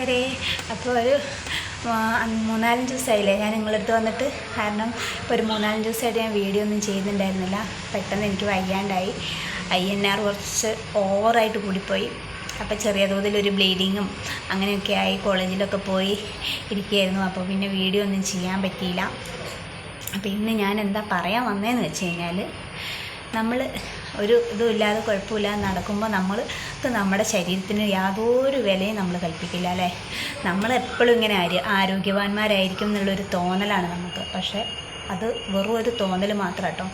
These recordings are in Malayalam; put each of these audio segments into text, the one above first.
വരെ അപ്പോൾ ഒരു മൂന്നാലഞ്ച് ദിവസമായില്ലേ ഞാൻ നിങ്ങളടുത്ത് വന്നിട്ട്. കാരണം ഇപ്പോൾ ഒരു മൂന്നാലഞ്ച് ദിവസമായിട്ട് ഞാൻ വീഡിയോ ഒന്നും ചെയ്യുന്നുണ്ടായിരുന്നില്ല. പെട്ടെന്ന് എനിക്ക് വയ്യാണ്ടായി. ഐ എൻ ആർ കുറച്ച് ഓവറായിട്ട് കൂടിപ്പോയി. അപ്പോൾ ചെറിയ തോതിലൊരു ബ്ലീഡിങ്ങും അങ്ങനെയൊക്കെ ആയി കോളേജിലൊക്കെ പോയി ഇരിക്കുകയായിരുന്നു. അപ്പോൾ പിന്നെ വീഡിയോ ഒന്നും ചെയ്യാൻ പറ്റിയില്ല. അപ്പോൾ ഇന്ന് ഞാൻ എന്താ പറയാൻ വന്നതെന്ന് വെച്ച് കഴിഞ്ഞാൽ നമ്മൾ ഒരു ഇതും ഇല്ലാതെ കുഴപ്പമില്ലാതെ നടക്കുമ്പോൾ നമ്മൾ നമ്മുടെ ശരീരത്തിന് യാതൊരു വിലയും നമ്മൾ കൽപ്പിക്കില്ല അല്ലേ? നമ്മളെപ്പോഴും ഇങ്ങനെ ആര് ആരോഗ്യവാന്മാരായിരിക്കും എന്നുള്ളൊരു തോന്നലാണ് നമുക്ക്. പക്ഷേ അത് വെറും ഒരു തോന്നൽ മാത്രം കേട്ടോ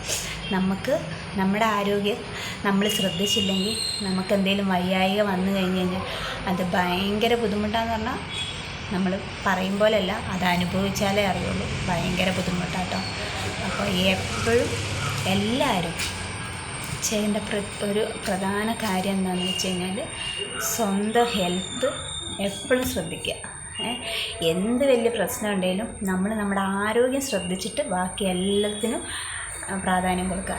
നമുക്ക് നമ്മുടെ ആരോഗ്യം നമ്മൾ ശ്രദ്ധിച്ചില്ലെങ്കിൽ നമുക്ക് എന്തെങ്കിലും വയ്യായിക വന്നു കഴിഞ്ഞ് കഴിഞ്ഞാൽ അത് ഭയങ്കര ബുദ്ധിമുട്ടാന്ന് പറഞ്ഞാൽ നമ്മൾ പറയും പോലെയല്ല അത് അനുഭവിച്ചാലേ അറിയുള്ളൂ. ഭയങ്കര ബുദ്ധിമുട്ടാട്ടോ അപ്പോൾ എപ്പോഴും എല്ലാവരും ചെയ്യേണ്ട പ്ര ഒരു പ്രധാന കാര്യം എന്താണെന്ന് വെച്ച് കഴിഞ്ഞാൽ സ്വന്തം ഹെൽത്ത് എപ്പോഴും ശ്രദ്ധിക്കുക. എന്ത് വലിയ പ്രശ്നം ഉണ്ടെങ്കിലും നമ്മൾ നമ്മുടെ ആരോഗ്യം ശ്രദ്ധിച്ചിട്ട് ബാക്കി എല്ലാത്തിനും പ്രാധാന്യം കൊടുക്കുക.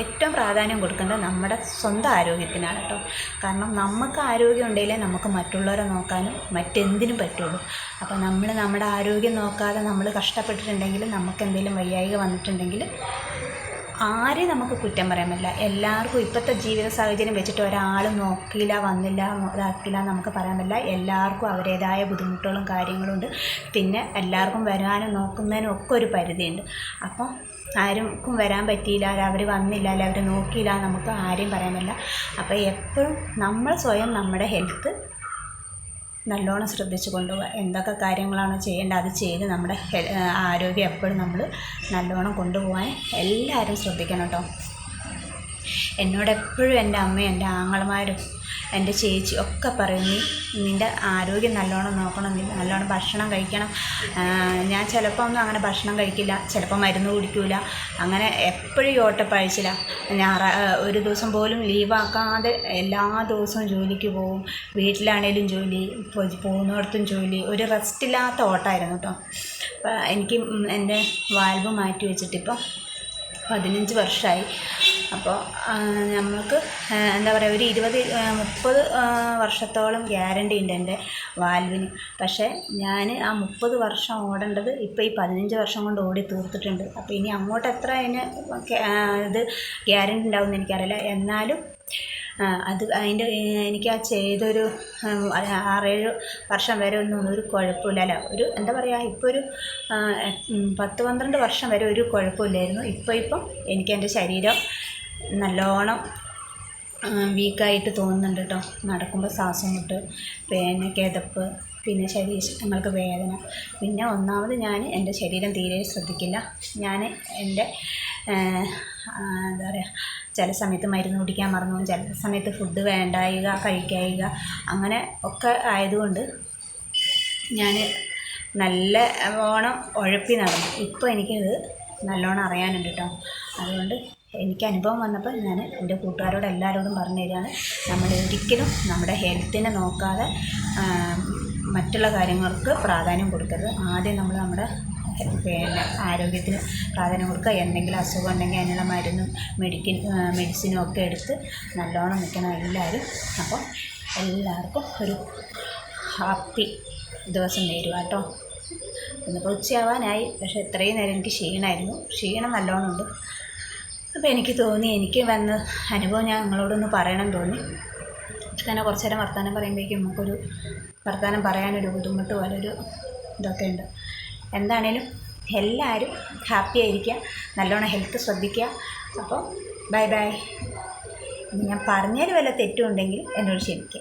ഏറ്റവും പ്രാധാന്യം കൊടുക്കേണ്ടത് നമ്മുടെ സ്വന്തം ആരോഗ്യത്തിനാണ് കേട്ടോ. കാരണം നമുക്ക് ആരോഗ്യം ഉണ്ടെങ്കിലേ നമുക്ക് മറ്റുള്ളവരെ നോക്കാനും മറ്റെന്തിനും പറ്റുള്ളൂ. അപ്പോൾ നമ്മൾ നമ്മുടെ ആരോഗ്യം നോക്കാതെ നമ്മൾ കഷ്ടപ്പെട്ടിട്ടുണ്ടെങ്കിൽ നമുക്ക് എന്തെങ്കിലും വയ്യായിക വന്നിട്ടുണ്ടെങ്കിൽ ആരെയും നമുക്ക് കുറ്റം പറയാൻ പറ്റില്ല. എല്ലാവർക്കും ഇപ്പോഴത്തെ ജീവിത സാഹചര്യം വെച്ചിട്ട് ഒരാളും നോക്കിയില്ല വന്നില്ല ഇതാക്കില്ല എന്ന് നമുക്ക് പറയാൻ പറ്റില്ല. എല്ലാവർക്കും അവരുടേതായ ബുദ്ധിമുട്ടുകളും കാര്യങ്ങളും ഉണ്ട്. പിന്നെ എല്ലാവർക്കും വരാനും നോക്കുന്നതിനും ഒക്കെ ഒരു പരിധിയുണ്ട്. അപ്പോൾ ആർക്കും വരാൻ പറ്റിയില്ല അവർ വന്നില്ല അല്ല അവർ നോക്കിയില്ല നമുക്ക് ആരെയും പറയാൻ പറ്റില്ല. അപ്പോൾ എപ്പോഴും നമ്മൾ സ്വയം നമ്മുടെ ഹെൽത്ത് നല്ലോണം ശ്രദ്ധിച്ച് കൊണ്ടുപോകുക എന്തൊക്കെ കാര്യങ്ങളാണ് ചെയ്യേണ്ടത് അത് ചെയ്ത് നമ്മുടെ ആരോഗ്യം എപ്പോഴും നമ്മൾ നല്ലോണം കൊണ്ടുപോകാൻ എല്ലാവരും ശ്രദ്ധിക്കണം കേട്ടോ. എന്നോട് എപ്പോഴും എന്റെ അമ്മയും എന്റെ ആങ്ങളമാരും എന്റെ ചേച്ചി ഒക്കെ പറയും നീ നിന്റെ ആരോഗ്യം നല്ലോണം നോക്കണം നീ നല്ലോണം ഭക്ഷണം കഴിക്കണം. ഞാൻ ചിലപ്പോൾ ഒന്നും അങ്ങനെ ഭക്ഷണം കഴിക്കില്ല ചിലപ്പോൾ മരുന്ന് കുടിക്കില്ല അങ്ങനെ എപ്പോഴും ഓട്ടപ്പഴിച്ചില്ല ഞായറ ഒരു ദിവസം പോലും ലീവാക്കാതെ എല്ലാ ദിവസവും ജോലിക്ക് പോകും വീട്ടിലാണേലും ജോലി പോകുന്നിടത്തും ജോലി. ഒരു റെസ്റ്റില്ലാത്ത ഓട്ടമായിരുന്നു കേട്ടോ എനിക്ക് എന്റെ വാൽവ് മാറ്റി വെച്ചിട്ടിപ്പോൾ പതിനഞ്ച് വർഷമായി അപ്പോൾ നമ്മൾക്ക് എന്താ പറയുക ഒരു ഇരുപത് മുപ്പത് വർഷത്തോളം ഗ്യാരണ്ടി ഉണ്ട് എന്റെ വാൽവിന്. പക്ഷേ ഞാൻ ആ മുപ്പത് വർഷം ഓടേണ്ടത് ഇപ്പോൾ ഈ പതിനഞ്ച് വർഷം കൊണ്ട് ഓടി തീർത്തിട്ടുണ്ട്. അപ്പോൾ ഇനി അങ്ങോട്ട് എത്ര അതിന് ഇത് ഗ്യാരണ്ടി ഉണ്ടാവുമെന്ന് എനിക്കറിയില്ല. എന്നാലും അത് അതിന്റെ എനിക്ക് ആ ചെയ്തൊരു ആറേഴ് വർഷം വരെ ഒന്നും ഒരു കുഴപ്പമില്ല. അല്ല ഒരു എന്താ പറയുക ഇപ്പോൾ ഒരു പത്ത് പന്ത്രണ്ട് വർഷം വരെ ഒരു കുഴപ്പമില്ലായിരുന്നു. ഇപ്പോൾ ഇപ്പം എനിക്ക് എന്റെ ശരീരം നല്ലോണം വീക്കായിട്ട് തോന്നുന്നുണ്ട് കേട്ടോ നടക്കുമ്പോൾ ശ്വാസം മുട്ട് പിന്നെ കിതപ്പ് പിന്നെ ശരീരങ്ങൾക്ക് വേദന. പിന്നെ ഒന്നാമത് ഞാൻ എന്റെ ശരീരം തീരെ ശ്രദ്ധിക്കില്ല. ഞാൻ എന്റെ എന്താ പറയുക ചില സമയത്ത് മരുന്ന് കുടിക്കാൻ മറന്നു ചില സമയത്ത് ഫുഡ് വേണ്ടായിക കഴിക്കായിക അങ്ങനെ ഒക്കെ ആയതുകൊണ്ട് ഞാൻ നല്ല ഓണം ഉഴപ്പി നടന്നു. ഇപ്പോൾ എനിക്കത് നല്ലോണം അറിയാനുണ്ട് കേട്ടോ അതുകൊണ്ട് എനിക്ക് അനുഭവം വന്നപ്പോൾ ഞാൻ എന്റെ കൂട്ടുകാരോട് എല്ലാവരോടും പറഞ്ഞു തരികയാണ്. നമ്മൾ ഒരിക്കലും നമ്മുടെ ഹെൽത്തിനെ നോക്കാതെ മറ്റുള്ള കാര്യങ്ങൾക്ക് പ്രാധാന്യം കൊടുക്കരുത്. ആദ്യം നമ്മൾ നമ്മുടെ പിന്നെ ആരോഗ്യത്തിന് പ്രാധാന്യം കൊടുക്കുക. എന്തെങ്കിലും അസുഖം ഉണ്ടെങ്കിൽ അതിനുള്ള മരുന്നും മെഡിക്കൽ മെഡിസിനും ഒക്കെ എടുത്ത് നല്ലോണം നിൽക്കണം എല്ലാവരും. അപ്പോൾ എല്ലാവർക്കും ഒരു ഹാപ്പി ദിവസം നേരുക കേട്ടോ. ഇന്നിപ്പോൾ ഉച്ചയാവാനായി. പക്ഷേ ഇത്രയും നേരം എനിക്ക് ക്ഷീണമായിരുന്നു. ക്ഷീണം നല്ലോണം ഉണ്ട് അപ്പോൾ എനിക്ക് തോന്നി എനിക്ക് വന്ന അനുഭവം ഞാൻ നിങ്ങളോടൊന്ന് പറയണം തോന്നി. തന്നെ കുറച്ച് നേരം വർത്തമാനം പറയുമ്പോഴേക്കും നമുക്കൊരു വർത്തമാനം പറയാനൊരു ബുദ്ധിമുട്ട് പോലെ ഒരു ഇതൊക്കെ ഉണ്ട്. എന്താണേലും എല്ലാവരും ഹാപ്പി ആയിരിക്കുക നല്ലോണം ഹെൽത്ത് ശ്രദ്ധിക്കുക. അപ്പോൾ ബൈ ബൈ. ഞാൻ പറഞ്ഞതിൽ വല്ല തെറ്റുണ്ടെങ്കിൽ എന്നോട് ക്ഷമിക്കുക.